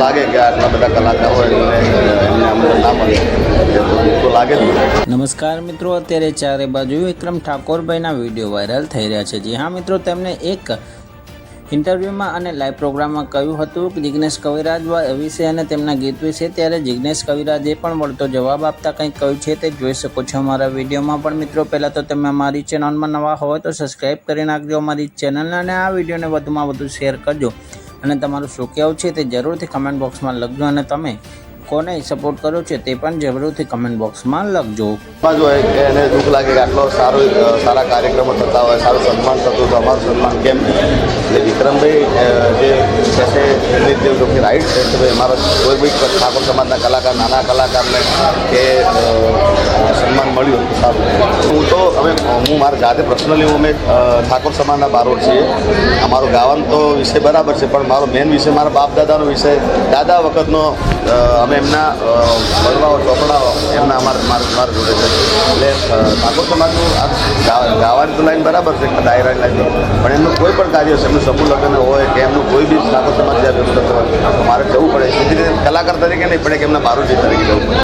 લાગે કે આટલા બધા કલાકારો નમસ્કાર મિત્રો, અત્યારે ચારે બાજુ વિક્રમ ઠાકોરભાઈના વીડિયો વાયરલ થઈ રહ્યા છે. જી હા મિત્રો, તેમણે એક ઇન્ટરવ્યૂમાં અને લાઈવ પ્રોગ્રામમાં કહ્યું હતું કે જિગ્નેશ કવિરાજ વિશે અને તેમના ગીત વિશે. ત્યારે જિગ્નેશ કવિરાજે પણ વળતો જવાબ આપતા કંઈક કહ્યું છે તે જોઈ શકો છો અમારા વિડીયોમાં. પણ મિત્રો, પહેલાં તો તમે અમારી ચેનલમાં નવા હોય તો સબસ્ક્રાઈબ કરી નાખજો અમારી ચેનલને અને આ વિડીયોને વધુમાં વધુ શેર કરજો. અને તમારું શું કહેવું છે તે જરૂરથી કમેન્ટ બોક્સમાં લખજો અને તમે કોને સપોર્ટ કરો છો તે પણ જરૂરથી કમેન્ટ બોક્સમાં લખજો. જો એને દુઃખ લાગે કે આટલો સારો સારા કાર્યક્રમો થતા હોય, સારું સન્માન થતું તો અમારું સન્માન કેમ? એટલે વિક્રમભાઈ જે છે એમની જે લોકોની રાઈટ છે કે ભાઈ, અમારા કોઈ બી ઠાકોર સમાજના કલાકાર, નાના કલાકારને કે મળ્યું. તો સારું. હું તો અમે હું મારા જાતે પર્સનલી હું અમે ઠાકોર સમાજના બારોડ છીએ. અમારું ગાવાનો તો વિષય બરાબર છે, પણ મારો મેન વિષય મારા બાપ દાદાનો વિષય. દાદા વખતનો અમે એમના વડવાઓ ચોપડાઓ એમના અમારા, મારા જોડે છે. એટલે ઠાકોર સમાજનું આ ગાવાની તો લાઈન બરાબર છે ડાયરાની લાઈન પણ એમનું કોઈ પણ કાર્ય છે એમનું સમૂહ લગ્ન હોય કે એમનું કોઈ બી ઠાકોર સમાજ જ્યારે મારે જવું પડે. સીધી રીતે કલાકાર તરીકે નહીં પડે કે એમના બારોટી તરીકે જવું પડે.